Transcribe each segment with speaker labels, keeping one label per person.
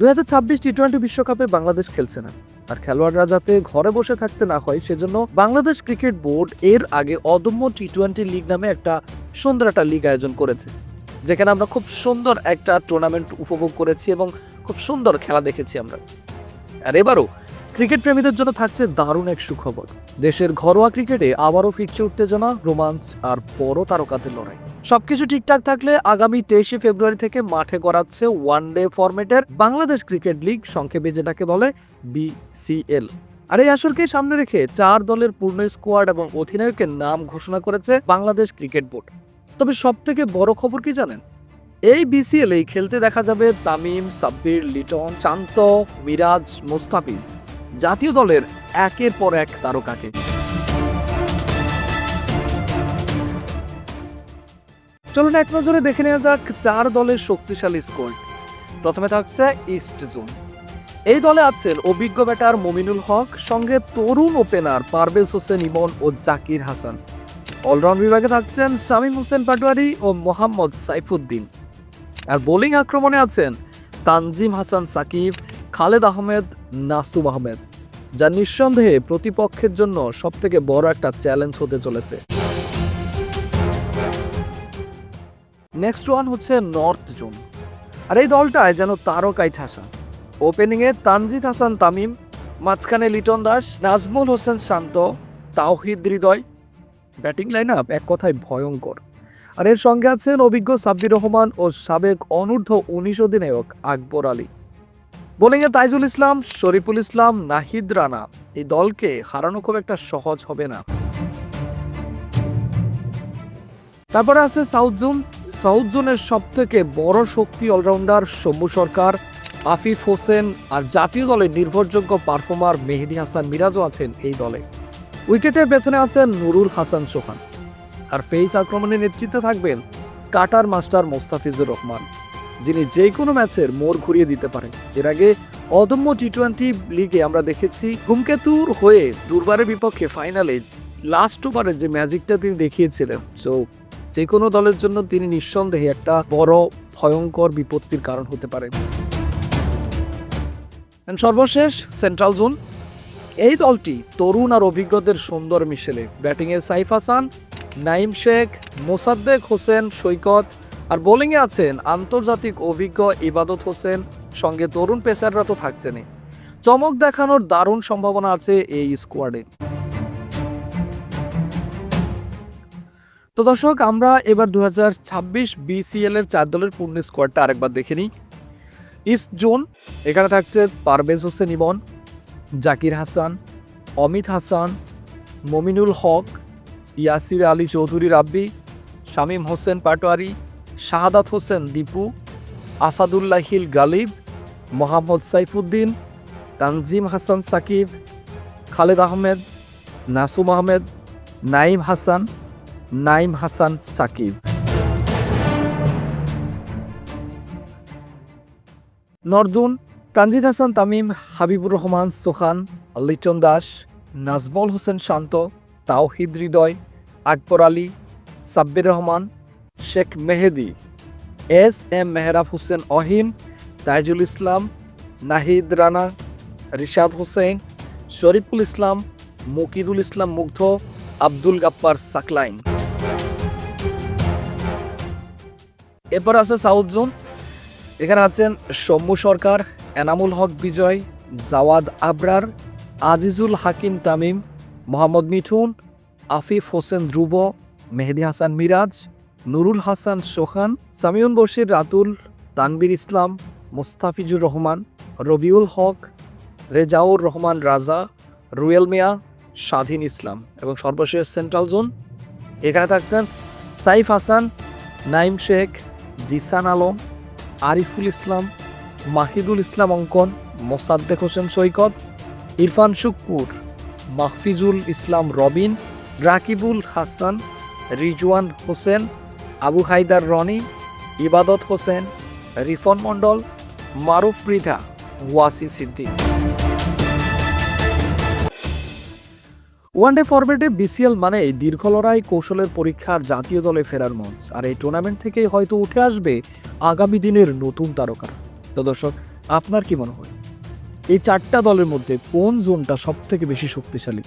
Speaker 1: দুই হাজার ছাব্বিশ টি টোয়েন্টি বিশ্বকাপে বাংলাদেশ খেলছে না। আর খেলোয়াড়রা যাতে ঘরে বসে থাকতে না হয়, সেজন্য বাংলাদেশ ক্রিকেট বোর্ড এর আগে অদম্য টি টোয়েন্টি লিগ নামে একটা সুন্দর একটা লিগ আয়োজন করেছে, যেখানে আমরা খুব সুন্দর একটা টুর্নামেন্ট উপভোগ করেছি এবং খুব সুন্দর খেলা দেখেছি আমরা। আর এবারও ক্রিকেট প্রেমীদের জন্য থাকছে দারুণ এক সুখবর। দেশের ঘরোয়া ক্রিকেটে আবারও ফিরছে উত্তেজনা, রোমাঞ্চ আর বড় তারকাদের লড়াই। সবকিছু ঠিকঠাক থাকলে আগামী তেইশে ফেব্রুয়ারি থেকে মাঠে গড়াচ্ছে ওয়ান ডে ফরম্যাটের বাংলাদেশ ক্রিকেট লিগ, সংক্ষেপে যেটাকে বলে বিসিএল আর এই আসরকে সামনে রেখে চার দলের পূর্ণ স্কোয়াড এবং অধিনায়কের নাম ঘোষণা করেছে বাংলাদেশ ক্রিকেট বোর্ড। তবে সব থেকে বড় খবর কি জানেন? এই বিসিএল এই খেলতে দেখা যাবে তামিম, সাব্বির, লিটন, শান্ত, মিরাজ, মোস্তাফিজ, জাতীয় দলের একের পর এক তারকাকে। চলুন এক নজরে দেখে নেওয়া যাক চার দলের শক্তিশালী স্কোয়াড প্রথমে থাকছে ইস্ট জোন এই দলে আছেন অভিজ্ঞ ব্যাটার মমিনুল হক, সঙ্গে তরুণ ওপেনার পারভেজ হোসেন ইমন ও জাকির হাসান। অলরাউন্ড বিভাগে থাকছেন শামীম হোসেন পাটোয়ারি ও মোহাম্মদ সাইফুদ্দিন। আর বোলিং আক্রমণে আছেন তানজিম হাসান সাকিব, খালেদ আহমেদ, নাসুম আহমেদ। যা নিঃসন্দেহে প্রতিপক্ষের জন্য সবথেকে বড় একটা চ্যালেঞ্জ হতে চলেছে। নেক্সট ওয়ান হচ্ছে নর্থ জোন আর এই দলটায় যেন তারকাই ঠাসা। ওপেনিংয়ে তানজিদ হাসান তামিম, মাঝখানে লিটন দাস, নাজমুল হোসেন শান্ত, তাওহিদ হৃদয়। ব্যাটিং লাইন আপ এক কথায় ভয়ঙ্কর। আর এর সঙ্গে আছেন অভিজ্ঞ সাব্বির রহমান ও সাবেক অনূর্ধ্ব উনিশ অধিনায়ক আকবর আলী। বোলিংয়ে তাইজুল ইসলাম, শরীফুল ইসলাম, নাহিদ রানা। এই দলকে হারানো খুব একটা সহজ হবে না। তারপরে আছে সাউথ জোন। সাউথ জোনের সব থেকে বড় শক্তি অলরাউন্ডার শম্ভু সরকার, আফিফ হোসেন আর জাতীয় দলের নির্ভরযোগ্য পারফর্মার মেহেদি হাসান মিরাজও আছেন এই দলে। উইকেটের পেছনে আছেন নুরুল হাসান সোহান আর ফেইস আক্রমণে নেতৃত্বে থাকবেন কাটার মাস্টার মোস্তাফিজুর রহমান, যিনি যে কোনো ম্যাচের মোড় ঘুরিয়ে দিতে পারেন। এর আগে অদম্য টি টোয়েন্টি লিগে আমরা দেখেছি ধূমকেতুর হয়ে দুর্বারের বিপক্ষে ফাইনালে লাস্ট ওভারের যে ম্যাজিকটা তিনি দেখিয়েছিলেন। সো যে কোনো দলের জন্য তিনি নিঃসন্দেহে একটা বড় ভয়ঙ্কর বিপত্তির কারণ হতে And সর্বশেষ সেন্ট্রাল জোন এই দলটি তরুণ আর অভিজ্ঞদের সুন্দর মিশেলে। ব্যাটিংয়ে সাইফ হাসান, নাইম শেখ, মোসাদ্দেক হোসেন, সৈকত আর বোলিংয়ে আছেন আন্তর্জাতিক অভিজ্ঞ ইবাদত হোসেন। সঙ্গে তরুণ পেসাররা তো থাকছেনই। চমক দেখানোর দারুণ সম্ভাবনা আছে এই স্কোয়াডে তো দর্শক, আমরা এবার দু হাজার ছাব্বিশ বিসিএল এর চার দলের পূর্ণ স্কোয়াডটা আরেকবার দেখে নিই। ইস্ট জোন, এখানে থাকছে পারভেজ হোসেন ইমন, জাকির হাসান, অমিত হাসান, মমিনুল হক, ইয়াসির আলী চৌধুরী রাব্বি, শামীম হোসেন পাটোয়ারি, শাহাদাত হোসেন দীপু আসাদুল্লাহিল গালিব, মোহাম্মদ সাইফুদ্দিন, তানজিম হাসান সাকিব, খালেদ আহমেদ, নাসুম আহমেদ নাইম হাসান নাইম হাসান সাকিব। নর্দুন, তানজিদ হাসান তামিম, হাবিবুর রহমান সোহান, লিটন দাস, নাজমল হোসেন শান্ত, তাওহিদ হৃদয়, আকবর আলী, সাব্বির রহমান, শেখ মেহেদি, এস এম মেহরাব হোসেন অহিন, তাইজুল ইসলাম, নাহিদ রানা, রিশাদ হোসেন, শরীফুল ইসলাম, মুকিদুল ইসলাম মুগ্ধ, আব্দুল গাপ্পার সাকলাইন। এরপর আছে সাউথ জোন। এখানে আছেন সৌম্য সরকার, এনামুল হক বিজয়, জাওয়াদ আবরার, আজিজুল হাকিম তামিম, মোহাম্মদ মিঠুন, আফিফ হোসেন ধ্রুব, মেহেদি হাসান মিরাজ, নুরুল হাসান সোহান সামিউন বশির রাতুল, তানবির ইসলাম, মোস্তাফিজুর রহমান, রবিউল হক, রেজাউর রহমান রাজা, রুয়েল মিয়া, স্বাধীন ইসলাম এবং সর্বশেষ সেন্ট্রাল জোন। এখানে থাকছেন সাইফ হাসান, নাইম শেখ জিসান আলম, আরিফুল ইসলাম, মাহিদুল ইসলাম অঙ্কন, মোসাদ্দেক হোসেন সৈকত, ইরফান শুক্কুর, মাহফিজুল ইসলাম রবিন, রাকিবুল হাসান, রিজওয়ান হোসেন, আবু হায়দার রনি, ইবাদত হোসেন, রিফন মণ্ডল, মারুফ মৃধা ওয়াসি সিদ্দিক। ওয়ানডে ফরম্যাটে বিসিএল মানে দীর্ঘ লড়াই, কৌশলের পরীক্ষার জাতীয় দলে ফেরার মঞ্চ। আর এই টুর্নামেন্ট থেকেই হয়তো উঠে আসবে আগামী দিনের নতুন তারকা। তো দর্শক, আপনার কি মনে হয়? এই চারটা দলের মধ্যে কোন জোনটা সব থেকে বেশি শক্তিশালী?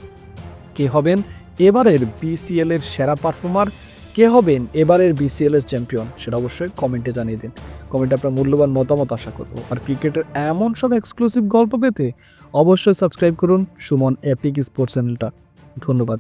Speaker 1: কে হবেন এবারের বিসিএল এর সেরা পারফর্মার কে হবেন এবারের বিসিএল এর চ্যাম্পিয়ন সেটা অবশ্যই কমেন্টে জানিয়ে দিন। কমেন্টে আপনার মূল্যবান মতামত আশা করব। আর ক্রিকেটের এমন সব এক্সক্লুসিভ গল্প পেতে অবশ্যই সাবস্ক্রাইব করুন সুমন অ্যাপিক স্পোর্টস চ্যানেলটা ধন্যবাদ।